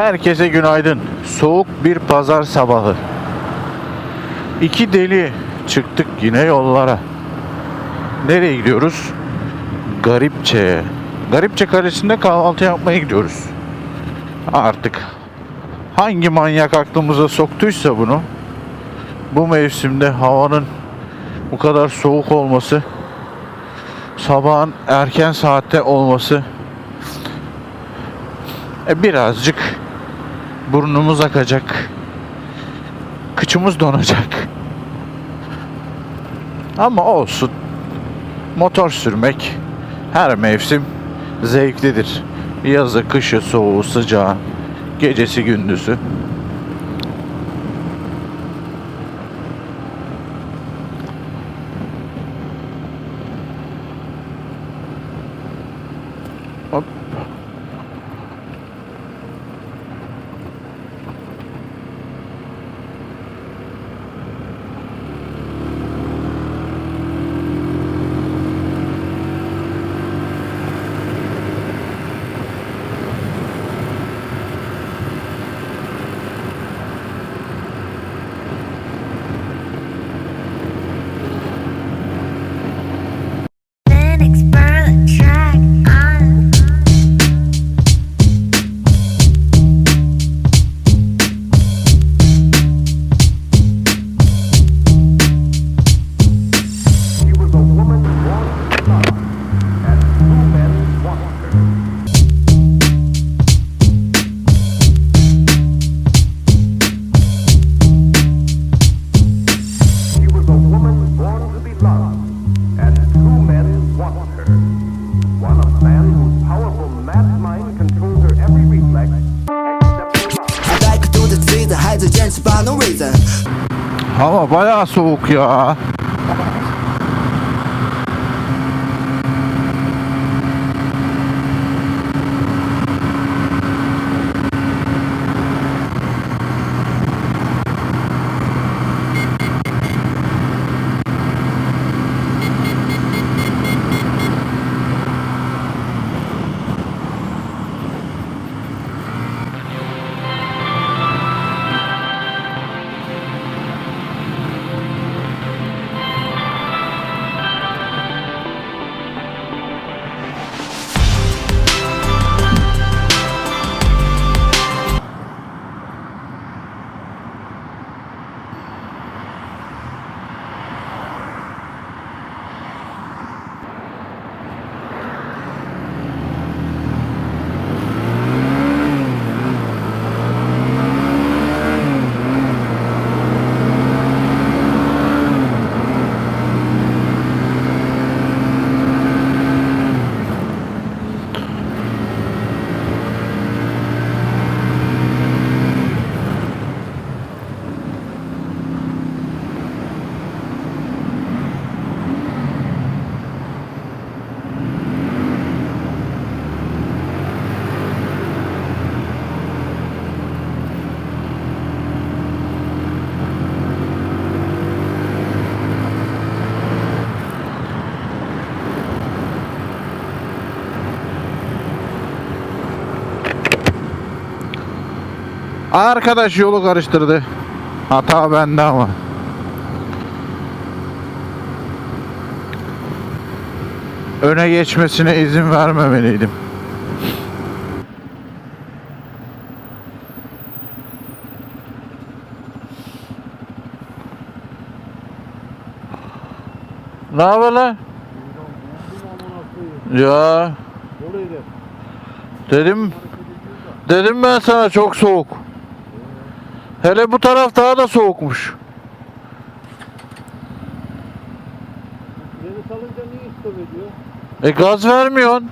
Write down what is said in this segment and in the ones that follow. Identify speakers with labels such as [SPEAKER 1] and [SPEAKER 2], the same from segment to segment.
[SPEAKER 1] Herkese günaydın. Soğuk bir pazar sabahı. İki deli çıktık yine yollara. Nereye gidiyoruz? Garipçe'ye. Garipçe Kalesi'nde kahvaltı yapmaya gidiyoruz. Artık hangi manyak aklımıza soktuysa bunu bu mevsimde havanın bu kadar soğuk olması sabahın erken saatte olması e, birazcık burnumuz akacak. Kıçımız donacak. Ama olsun. Motor sürmek her mevsim zevklidir. Yazı, kışı, soğuğu, sıcağı, gecesi, gündüzü. Hava bayağı soğuk ya. Arkadaş yolu karıştırdı. Hata bende ama. Öne geçmesine izin vermemeliydim. Ne haber lan? Ya. Dedim dedim ben sana çok soğuk. Hele bu taraf daha da soğukmuş.
[SPEAKER 2] Beni salınca niye istop ediyor?
[SPEAKER 1] E gaz vermiyorsun.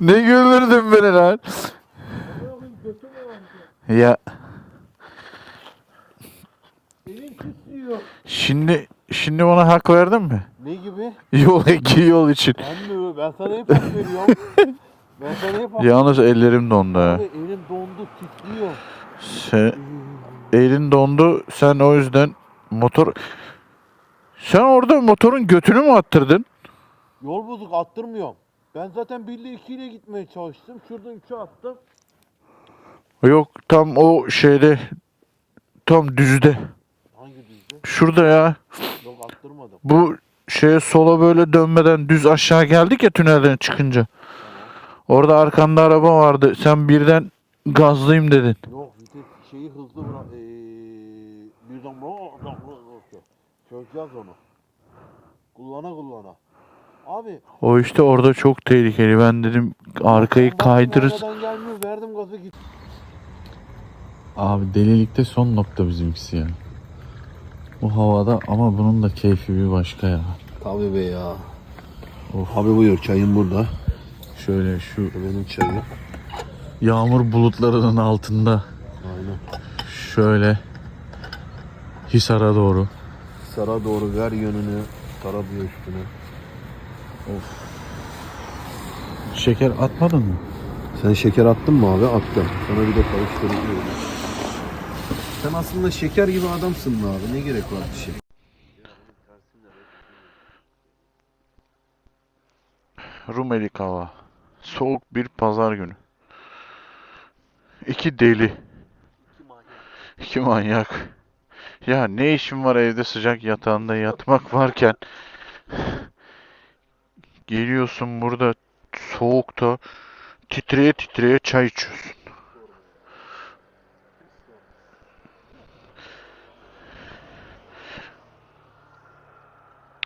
[SPEAKER 1] Ne güldürdün beni lan. Ya. Şimdi şimdi bana hak verdin mi?
[SPEAKER 2] Ne gibi?
[SPEAKER 1] Yol iki yol için.
[SPEAKER 2] Ben mi? Ben sana hep hak veriyorum. ben sana hep hak
[SPEAKER 1] Yalnız ellerim dondu.
[SPEAKER 2] Abi Elim dondu titriyor.
[SPEAKER 1] Sen, elin dondu. Sen o yüzden motor... Sen orada motorun götünü mü attırdın?
[SPEAKER 2] Yol bozuk attırmıyorum. Ben zaten 1 ile 2 ile gitmeye çalıştım. Şuradan 3'e attım.
[SPEAKER 1] Yok tam o şeyde tam düzde.
[SPEAKER 2] Hangi düzde?
[SPEAKER 1] Şurada ya.
[SPEAKER 2] Yok attırmadım.
[SPEAKER 1] Bu şeye sola böyle dönmeden düz aşağı geldik ya tünelden çıkınca. Orada arkanda araba vardı. Sen birden gazlayayım dedin.
[SPEAKER 2] Yok vites şeyi hızlı bırak. Ee, birden Çözeceğiz onu. Kullana kullana. Abi
[SPEAKER 1] O işte orada çok tehlikeli. Ben dedim arkayı kaydırırız.
[SPEAKER 2] gelmiyor verdim gazı git.
[SPEAKER 1] Abi delilikte son nokta bizimkisi ya. Bu havada ama bunun da keyfi bir başka ya.
[SPEAKER 2] Tabii be ya.
[SPEAKER 1] Of.
[SPEAKER 2] Abi buyur çayın burada.
[SPEAKER 1] Şöyle şu
[SPEAKER 2] Benim çayım.
[SPEAKER 1] yağmur bulutlarının altında
[SPEAKER 2] Aynen.
[SPEAKER 1] şöyle Hisar'a doğru.
[SPEAKER 2] Sara doğru ver yönünü. Tarabya üstüne.
[SPEAKER 1] Şeker atmadın mı?
[SPEAKER 2] Sen şeker attın mı abi? Attım. Sana bir de karıştırıyorum. Sen aslında şeker gibi adamsın be abi. Ne gerek var bir şey?
[SPEAKER 1] Rumelik hava. Soğuk bir pazar günü. İki deli. İki manyak. Ya ne işin var evde sıcak yatağında yatmak varken geliyorsun burada soğukta titreye titreye çay içiyorsun.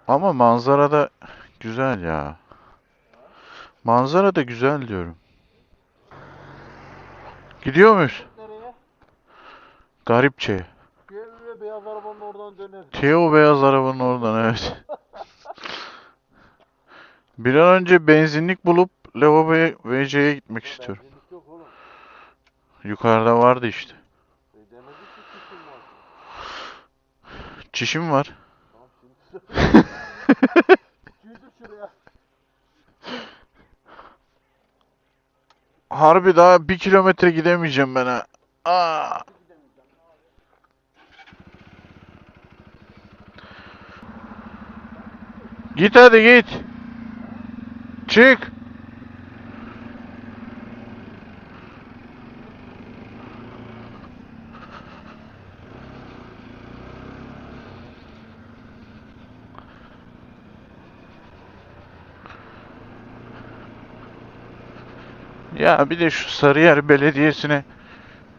[SPEAKER 1] Ama manzara da güzel ya. Manzara da güzel diyorum. Gidiyor muyuz?
[SPEAKER 2] Nereye?
[SPEAKER 1] Garipçe.
[SPEAKER 2] Diğer beyaz arabanın oradan döner.
[SPEAKER 1] Teo beyaz arabanın oradan evet. Bir an önce benzinlik bulup lavaboya VC'ye gitmek istiyorum. Yukarıda vardı işte. Çişim var. Harbi daha bir kilometre gidemeyeceğim ben ha. Aa. Git hadi git. Çık. Ya bir de şu Sarıyer Belediyesi'ne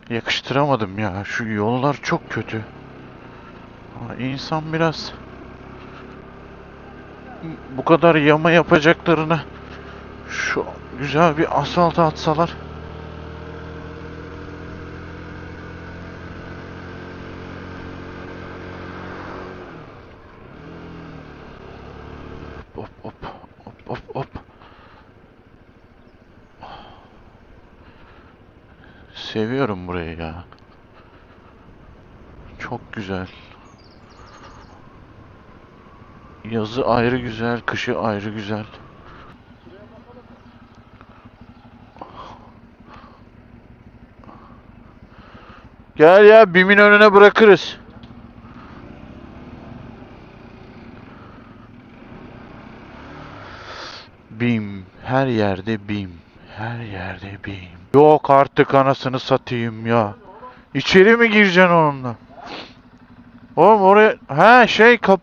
[SPEAKER 1] yakıştıramadım ya. Şu yollar çok kötü. Ama İnsan biraz bu kadar yama yapacaklarına şu güzel bir asfalt atsalar. Hop hop hop hop hop. Seviyorum burayı ya. Çok güzel. Yazı ayrı güzel, kışı ayrı güzel. Gel ya BİM'in önüne bırakırız. BİM, her yerde BİM, her yerde BİM. Yok artık anasını satayım ya. İçeri mi gireceksin onunla? Oğlum oraya ha şey kap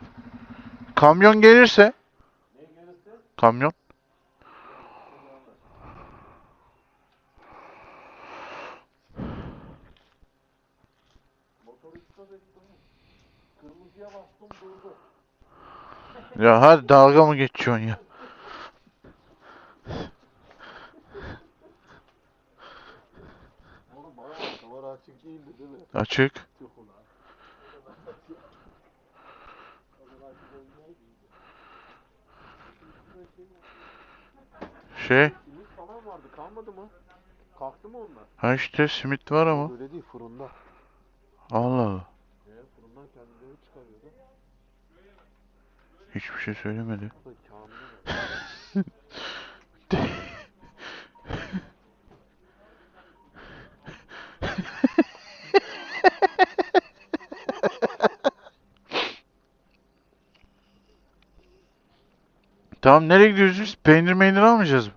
[SPEAKER 1] kamyon gelirse kamyon Ya hadi dalga mı geçiyorsun ya?
[SPEAKER 2] Kamera açık değildi değil mi?
[SPEAKER 1] Açık. Şey,
[SPEAKER 2] Simit falan vardı kalmadı mı? Kalktı mı onlar?
[SPEAKER 1] ha işte simit var ama.
[SPEAKER 2] Öyle değil fırında.
[SPEAKER 1] Allah Allah. Hiçbir şey söylemedi. Tamam nereye gidiyoruz biz? Peynir meynir almayacağız mı?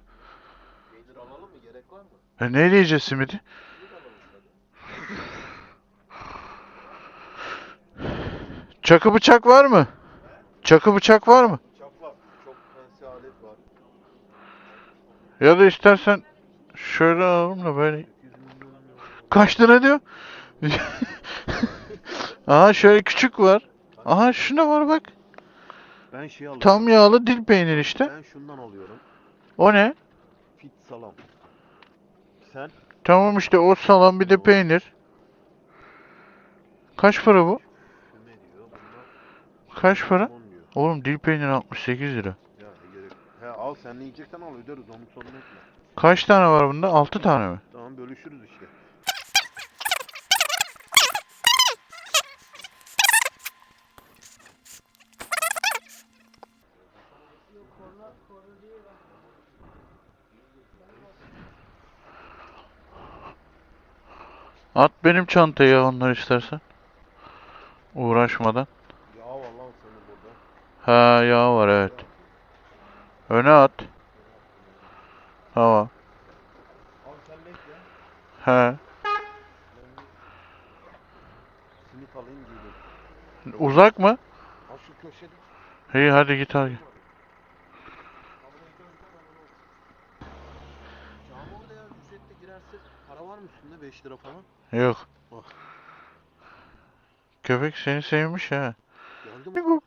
[SPEAKER 2] Peynir alalım mı? Gerek var mı?
[SPEAKER 1] E neyle yiyeceğiz simidi? Çakı bıçak var mı? Çakı bıçak var mı?
[SPEAKER 2] Bıçak var. Çok fancy alet var.
[SPEAKER 1] Ya da istersen şöyle alalım da böyle. Kaç lira diyor? Aha şöyle küçük var. Aha şuna var bak.
[SPEAKER 2] Ben şey alıyorum.
[SPEAKER 1] Tam yağlı dil peynir işte.
[SPEAKER 2] Ben şundan alıyorum.
[SPEAKER 1] O ne?
[SPEAKER 2] Fit salam. Sen?
[SPEAKER 1] Tamam işte o salam bir de peynir. Kaç para bu?
[SPEAKER 2] Şu ne diyor? Bunlar
[SPEAKER 1] Kaç para?
[SPEAKER 2] 10 diyor.
[SPEAKER 1] Oğlum dil peyniri 68 lira.
[SPEAKER 2] Ya gerek. He al sen ne yiyeceksen al öderiz onu sorun etme.
[SPEAKER 1] Kaç tane var bunda? 6 tane mi?
[SPEAKER 2] Tamam bölüşürüz işte.
[SPEAKER 1] At benim çantaya onlar istersen. Uğraşmadan. Ha yağ var evet. Öne at. Tamam.
[SPEAKER 2] Al sen bekle.
[SPEAKER 1] He.
[SPEAKER 2] Simit alayım giydim.
[SPEAKER 1] Uzak mı?
[SPEAKER 2] Al şu köşede.
[SPEAKER 1] İyi hadi git al.
[SPEAKER 2] Cami orada ya ücretli girerse para var mı üstünde 5 lira falan?
[SPEAKER 1] Yok.
[SPEAKER 2] Oh.
[SPEAKER 1] Köpek seni sevmiş ha.
[SPEAKER 2] Geldi mi?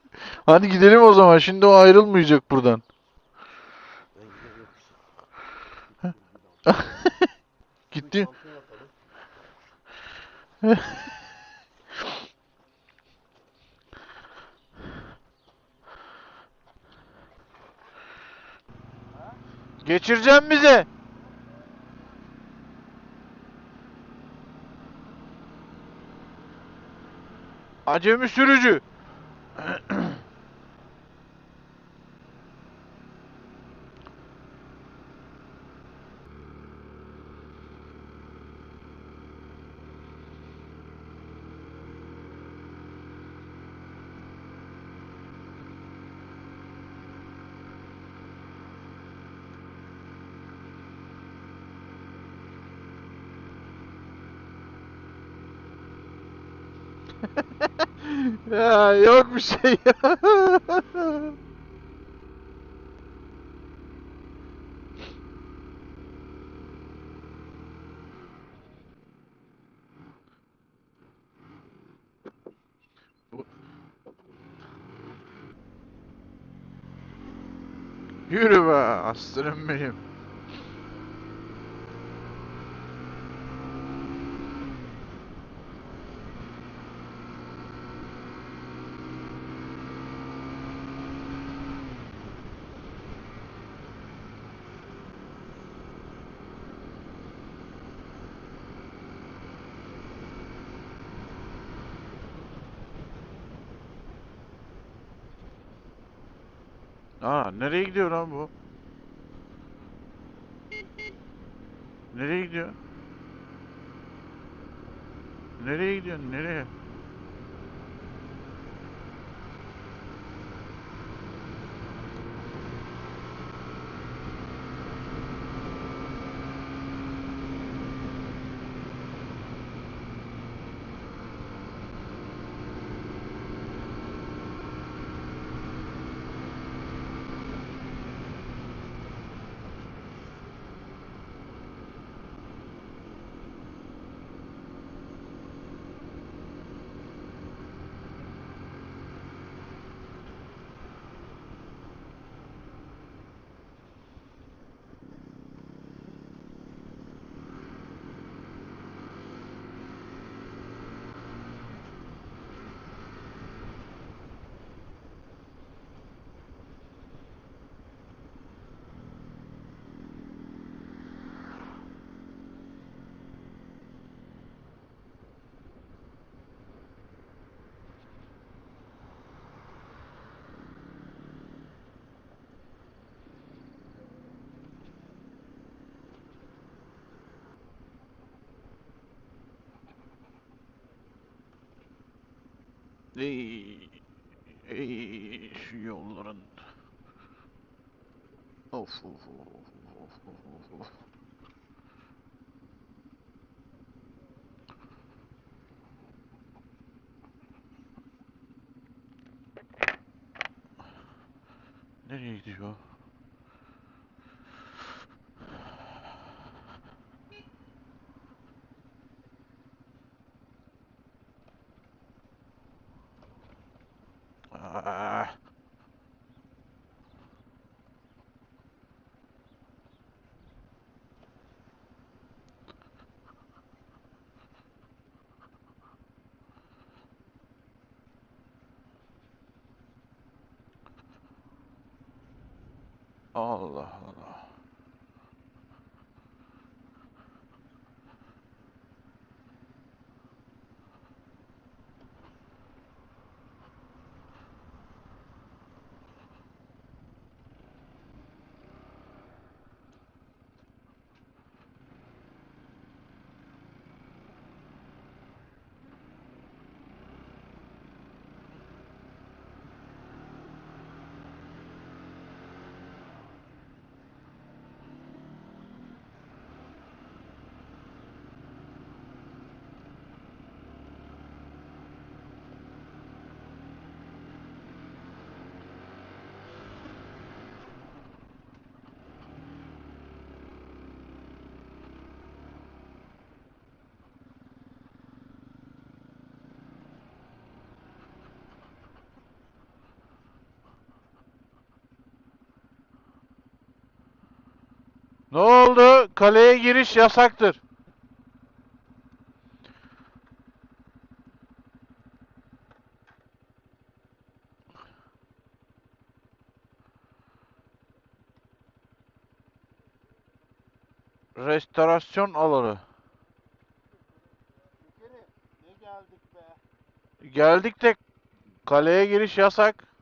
[SPEAKER 1] Hadi gidelim o zaman. Şimdi o ayrılmayacak buradan. Gitti. Geçireceğim bize. Acemi sürücü. Ya yok bir şey ya. Yürü be aslanım benim. Aa nereye gidiyor lan bu? Nereye gidiyor? Nereye gidiyorsun? Nereye? Ey, ey, şu yolların. Of of of of of. Nereye gidiyor? Allah Ne oldu? Kaleye giriş yasaktır. Restorasyon alanı. Geldik de kaleye giriş yasak.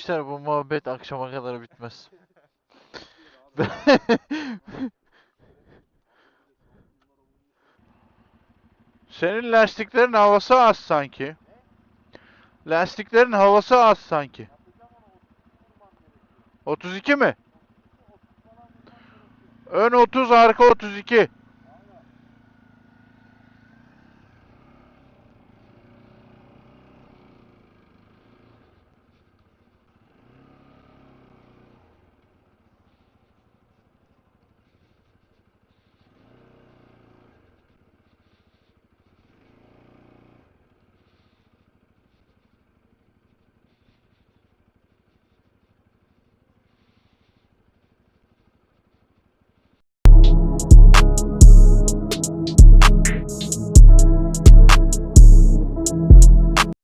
[SPEAKER 1] Gençler bu muhabbet akşama kadar bitmez. Senin lastiklerin havası az sanki. Lastiklerin havası az sanki. 32 mi? Ön 30, arka 32.